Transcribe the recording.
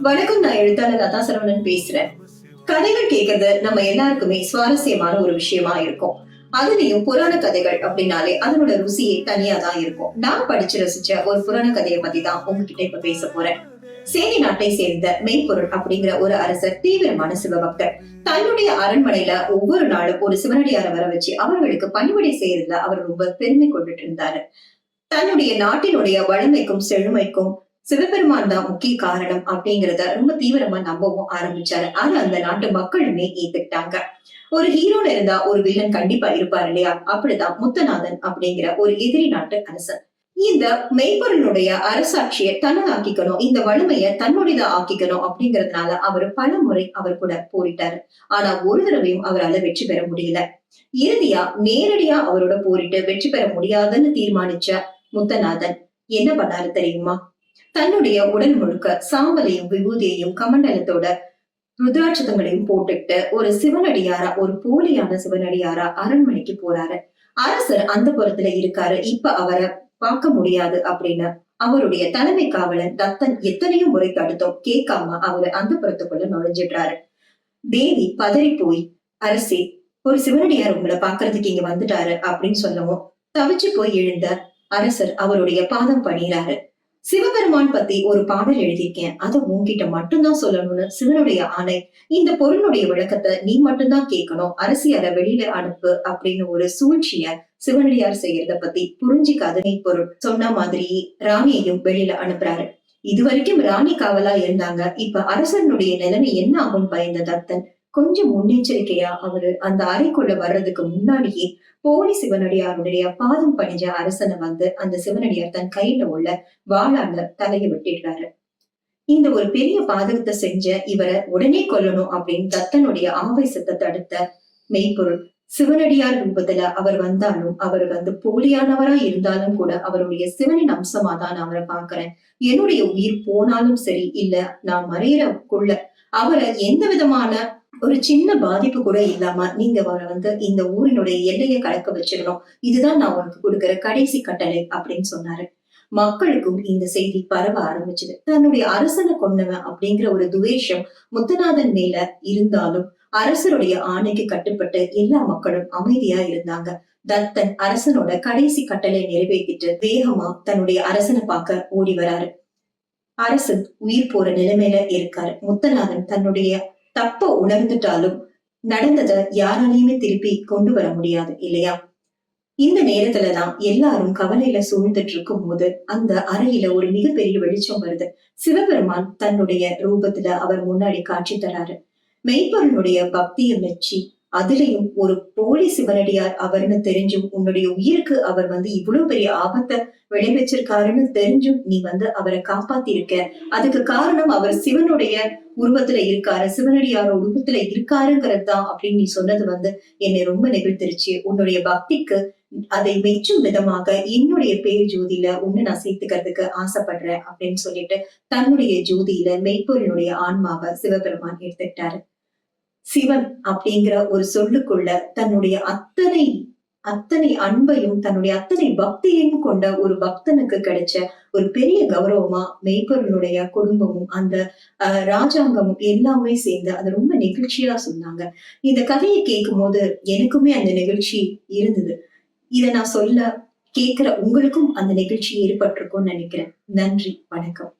வணக்கம் நான் எழுத்தாளர் லதா சரவணன் பேசுறேன். கதைகள் கேட்கறது நம்ம எல்லாருக்குமே சுவாரஸ்யமான ஒரு விஷயமா இருக்கும். அதுலயும் புராண கதைகள் அப்படின்னாலே அதனோட ருசியே தனியா தான் இருக்கும். நான் படிச்சு ரசிச்ச ஒரு புராண கதையை பத்தி தான் உங்ககிட்ட இப்ப பேச போறேன். சேரி நாட்டை சேர்ந்த மெய்ப்பொருள் அப்படிங்கிற ஒரு அரசர் தீவிரமான சிவபக்தர் தன்னுடைய அரண்மனையில ஒவ்வொரு நாளும் ஒரு சிவனடியார வர வச்சு அவர்களுக்கு பணிவிடை செய்யறதுல அவர் ரொம்ப பெருமை கொண்டுட்டு இருந்தாரு. தன்னுடைய நாட்டினுடைய வலிமைக்கும் செழுமைக்கும் சிவபெருமான் தான் முக்கிய காரணம் அப்படிங்கறத ரொம்ப தீவிரமா நம்பவும் ஆரம்பிச்சாரு. ஆனா அந்த நாட்டு மக்களுமே ஏத்துக்கிட்டாங்க. ஒரு ஹீரோல இருந்தா ஒரு வில்லன் கண்டிப்பா இருப்பார் இல்லையா? அப்படிதான் முத்தநாதன் அப்படிங்கிற ஒரு எதிரி நாட்டு அரசன். இந்த மெய்ப்பொருளுடைய அரசாட்சியை தன்னதாக்கிக்கணும் இந்த வலிமைய தன்னுடையதா ஆக்கிக்கணும் அப்படிங்கறதுனால அவர் பல முறை அவர் கூட போரிட்டாரு. ஆனா ஒரு தடவையும் அவரால் வெற்றி பெற முடியல. இறுதியா நேரடியா அவரோட போரிட்டு வெற்றி பெற முடியாதுன்னு தீர்மானிச்ச முத்தநாதன். என்ன பண்ணாரு தெரியுமா? தன்னுடைய உடல் முழுக்க சாம்பலையும் விபூதியையும் கமண்டலத்தோட ருத்ராட்சதங்களையும் போட்டுக்கிட்டு ஒரு சிவனடியாரா ஒரு போலியான சிவனடியாரா அரண்மனைக்கு போறாரு. அரசர் அந்த புறத்துல இருக்காரு. இப்ப அவரை பார்க்க முடியாது அப்படின்னு. அவருடைய தலைமை காவலன் தத்தன் எத்தனையோ முறை தடுத்தோம். கேட்காம அவரு அந்த புறத்துக்குள்ள நுழைஞ்சிடுறாரு. தேவி பதறி போய் அரசே ஒரு சிவனடியார் உங்களை பாக்குறதுக்கு இங்க வந்துட்டாரு அப்படின்னு சொல்லவும் தவிச்சு போய் எழுந்த அரசர் அவருடைய பாதம் பணியிறாரு சிவபெருமான் பத்தி ஒரு பாடல் எழுதியிருக்கேன். அதை உன்கிட்ட மட்டும்தான் சொல்லணும்னு சிவனுடைய ஆணை. இந்த பொருளுடைய விளக்கத்தை நீ மட்டும்தான் கேட்கணும். அரசியலை வெளியில அனுப்பு அப்படின்னு ஒரு சூழ்ச்சிய சிவனடியார் செய்யறத பத்தி புரிஞ்சிக்காத நீ பொருள். சொன்ன மாதிரி ராணியையும் வெளியில அனுப்புறாரு. இது வரைக்கும் ராணி காவலா இருந்தாங்க. இப்ப அரசனுடைய நிலைமை என்ன ஆகும் பயந்த தத்தன் கொஞ்சம் முன்னெச்சரிக்கையா அவரு அந்த அறைக்குள்ள வர்றதுக்கு முன்னாடியே போலி சிவனடியாருடைய பாதம் பணிஞ்ச அரசனை வந்து அந்த சிவனடியார் தன் கையில உள்ள வாளால தலையை வெட்டிடுறாரு. இந்த ஒரு பெரிய பாதகத்தை செஞ்ச இவரை உடனே கொல்லணும் அப்படின்னு தத்தனுடைய ஆவேசத்தை தடுத்த மெய்ப்பொருள் சிவனடியார் ரூபத்துல அவர் வந்தாலும் அவர் வந்து போலியானவரா இருந்தாலும் கூட அவருடைய சிவனின் அம்சமா தான் நான் அவரை பாக்குறேன் என்னுடைய உயிர் போனாலும் சரி இல்ல நான் மறையறக்குள்ள அவரை எந்த விதமான ஒரு சின்ன பாதிப்பு கூட இல்லாம நீங்க அவரை வந்து இந்த ஊரினுடைய எல்லையை கலக்க வச்சிடணும். இதுதான் நான் உனக்கு கொடுக்கிற கடைசி கட்டளை அப்படின்னு சொன்னாரு. மக்களுக்கும் இந்த செய்தி பரவ ஆரம்பிச்சது. தன்னுடைய அரசனை கொண்டவன் அப்படிங்கிற ஒரு துவேஷம் முத்தநாதன் மேல இருந்தாலும் அரசருடைய ஆணைக்கு கட்டுப்பட்டு எல்லா மக்களும் அமைதியா இருந்தாங்க. தத்தன் அரசனோட கடைசி கட்டளை நிறைவேற்றிட்டு வேகமா தன்னுடைய அரசனை பார்க்க ஓடி வராரு. அரசன் உயிர் போற நிலைமையில இருக்காரு. முத்தநாதன் தன்னுடைய தப்ப உணர்ந்துட்டாலும் நடந்ததை யாராலையுமே திருப்பி கொண்டு வர முடியாது இல்லையா? இந்த நேரத்துலதான் எல்லாரும் கவலையில சூழ்ந்துட்டு இருக்கும் போது அந்த அறையில ஒரு மிகப்பெரிய வெளிச்சம் வருது. சிவபெருமான் தன்னுடைய ரூபத்துல அவர் முன்னாடி காட்சி தராரு. மெய்ப்பொருளுடைய பக்தியை மெச்சி அதுலயும் ஒரு போலி சிவனடியார் அவர்னு தெரிஞ்சும் உன்னுடைய உயிருக்கு அவர் வந்து இவ்வளவு பெரிய ஆபத்தை விளைவிச்சிருக்காருன்னு தெரிஞ்சும் நீ வந்து அவரை காப்பாத்தி இருக்க அதுக்கு காரணம் அவர் சிவனுடைய உருவத்துல இருக்காரு சிவனடியாரோட உருவத்துல இருக்காருங்கிறது தான் அப்படின்னு நீ சொன்னது வந்து என்னை ரொம்ப நெகிழ்த்திருச்சு. உன்னுடைய பக்திக்கு அதை மெச்சும் விதமாக என்னுடைய பேர் ஜோதியில ஒண்ணு நான் சேர்த்துக்கிறதுக்கு ஆசைப்படுறேன் அப்படின்னு சொல்லிட்டு தன்னுடைய ஜோதியில மெய்ப்பொருளுடைய ஆன்மாவை சிவபெருமான் எடுத்துக்கிட்டாரு. சிவன் அப்படிங்கிற ஒரு சொல்லுக்குள்ள தன்னுடைய அத்தனை அத்தனை அன்பையும் தன்னுடைய அத்தனை பக்தியையும் கொண்ட ஒரு பக்தனுக்கு கிடைச்ச ஒரு பெரிய கௌரவமா மெய்ப்பொருளுடைய குடும்பமும் அந்த அஹ், ராஜாங்கமும் எல்லாமே சேர்ந்து அது ரொம்ப நெகிழ்ச்சியா சொன்னாங்க. இந்த கதையை கேட்கும் போது எனக்குமே அந்த நிகழ்ச்சி இருந்தது. இதை நான் சொல்ல கேட்கிற உங்களுக்கும் அந்த நிகழ்ச்சி ஏற்பட்டிருக்கும்னு நினைக்கிறேன். நன்றி வணக்கம்.